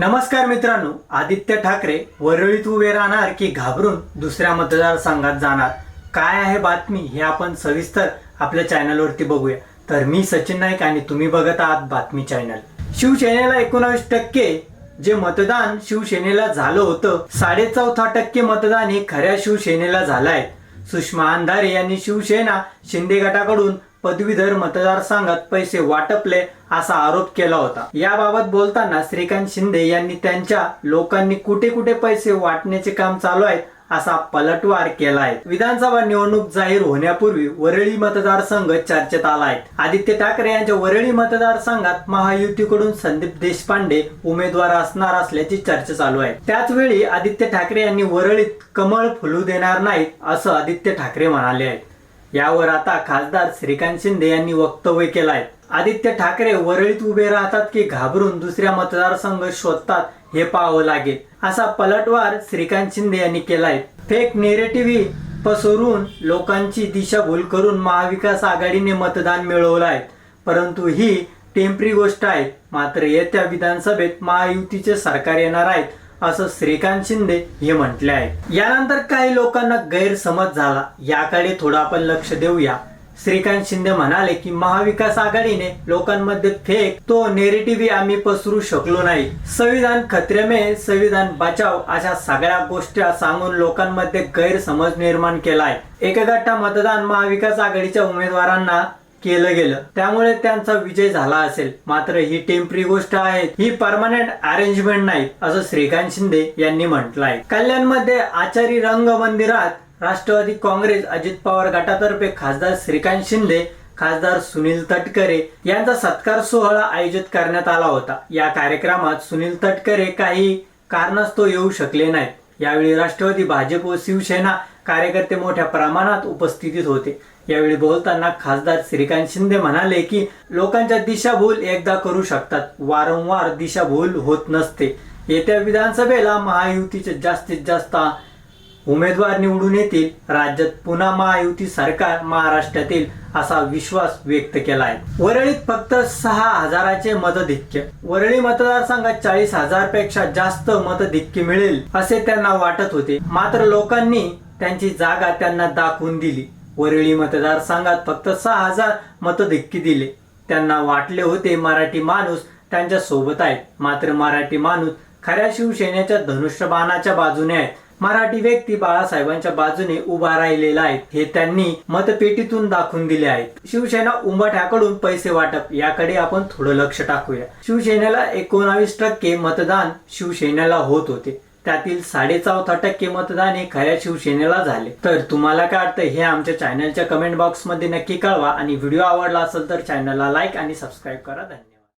नमस्कार मित्रांनो आदित्य ठाकरे वरळीत उभे राहणार की घाबरून दुसऱ्या मतदारसंघात जाणार? काय आहे बातमी हे आपण सविस्तर आपल्या चॅनलवरती बघूया. तर मी सचिन नाईक आणि तुम्ही बघत आहात बातमी चॅनल. शिवसेनेला एकोणावीस टक्के जे मतदान शिवसेनेला झालं होतं साडेचौथा टक्के मतदान हे खऱ्या शिवसेनेला झालं आहे सुषमा अंधारे यांनी शिवसेना शिंदे गटाकडून पदवीधर मतदारसंघात पैसे वाटपले असा आरोप केला होता. याबाबत बोलताना श्रीकांत शिंदे यांनी त्यांच्या लोकांनी कुठे कुठे पैसे वाटण्याचे काम चालू आहे असा पलटवार केला आहे. विधानसभा निवडणूक जाहीर होण्यापूर्वी वरळी मतदारसंघ चर्चेत आला आहे. आदित्य ठाकरे यांच्या वरळी मतदारसंघात महायुतीकडून संदीप देशपांडे उमेदवार असणार असल्याची चर्चा चालू आहे. त्याच वेळी आदित्य ठाकरे यांनी वरळीत कमळ फुलू देणार नाहीत असं आदित्य ठाकरे म्हणाले आहेत. यावर आता खासदार श्रीकांत शिंदे यांनी वक्तव्य केलं आहे आदित्य ठाकरे वरळीत उभे राहतात की घाबरून दुसऱ्या मतदारसंघ शोधतात हे पाहावं लागेल असा पलटवार श्रीकांत शिंदे यांनी केलाय. फेक नेरेटिव्ह पसरून लोकांची दिशाभूल करून महाविकास आघाडीने मतदान मिळवलं आहे परंतु ही टेम्परी गोष्ट आहे. मात्र येत्या विधानसभेत महायुतीचे सरकार येणार आहेत. असं श्रीकांत शिंदे हे म्हटले आहे. यानंतर काही लोकांना गैरसमज झाला. याकडे थोडं आपण लक्ष देऊया. श्रीकांत शिंदे म्हणाले की महाविकास आघाडीने लोकांमध्ये फेक तो नेरेटिव्ह आम्ही पसरू शकलो नाही. संविधान खत्रेमे में संविधान बचाव अशा सगळ्या गोष्टी सांगून लोकांमध्ये गैरसमज निर्माण केलाय एकगट्टा मतदान महाविकास आघाडीच्या उमेदवारांना केलं गेलं. त्यामुळे त्यांचा विजय झाला असेल. मात्र ही टेम्परी गोष्ट आहे. ही परमनंट अरेंजमेंट नाही असं श्रीकांत शिंदे यांनी म्हटलंय. कल्याणमध्ये आचारी रंग मंदिरात राष्ट्रवादी काँग्रेस अजित पवार गटातर्फे खासदार श्रीकांत शिंदे खासदार सुनील तटकरे यांचा सत्कार सोहळा आयोजित करण्यात आला होता. या कार्यक्रमात सुनील तटकरे काही कारणास्तव येऊ शकले नाहीत. यावेळी राष्ट्रवादी भाजप व शिवसेना कार्यकर्ते मोठ्या प्रमाणात उपस्थितीत होते. यावेळी बोलताना खासदार श्रीकांत शिंदे म्हणाले की लोकांच्या दिशाभूल एकदा करू शकतात. वारंवार दिशाभूल होत नसते. येत्या विधानसभेला महायुतीचे जास्तीत जास्त उमेदवार निवडून येतील. राज्यात पुन्हा महायुती सरकार महाराष्ट्रातील असा विश्वास व्यक्त केला आहे वरळीत फक्त सहा हजाराचे मतधिक्य. वरळी मतदारसंघात चाळीस हजारपेक्षा जास्त मतधिक्य मिळेल असे त्यांना वाटत होते. मात्र लोकांनी त्यांची जागा त्यांना दाखवून दिली. वरळी मतदारसंघात फक्त सहा हजार मतधिक्य दिले. त्यांना वाटले होते मराठी माणूस त्यांच्यासोबत आहेत. मात्र मराठी माणूस खऱ्या शिवसेनेच्या धनुष्यबाणाच्या बाजूने आहेत. मराठी व्यक्ती बाळासाहेबांच्या बाजूने उभा राहिलेला आहे. हे त्यांनी मतपेटीतून दाखवून दिले आहेत. शिवसेना उंबठ्याकडून पैसे वाटप याकडे आपण थोडं लक्ष टाकूया. शिवसेनेला एकोणावीस टक्के मतदान शिवसेनेला होत होते. त्यातील साडेचौथा टक्के मतदान हे खऱ्या शिवसेनेला झाले. तर तुम्हाला काय वाटतं? हे आमच्या चॅनलच्या कमेंट बॉक्समध्ये नक्की कळवा. आणि व्हिडिओ आवडला असेल तर चॅनलला लाईक आणि सबस्क्राईब करा. धन्यवाद.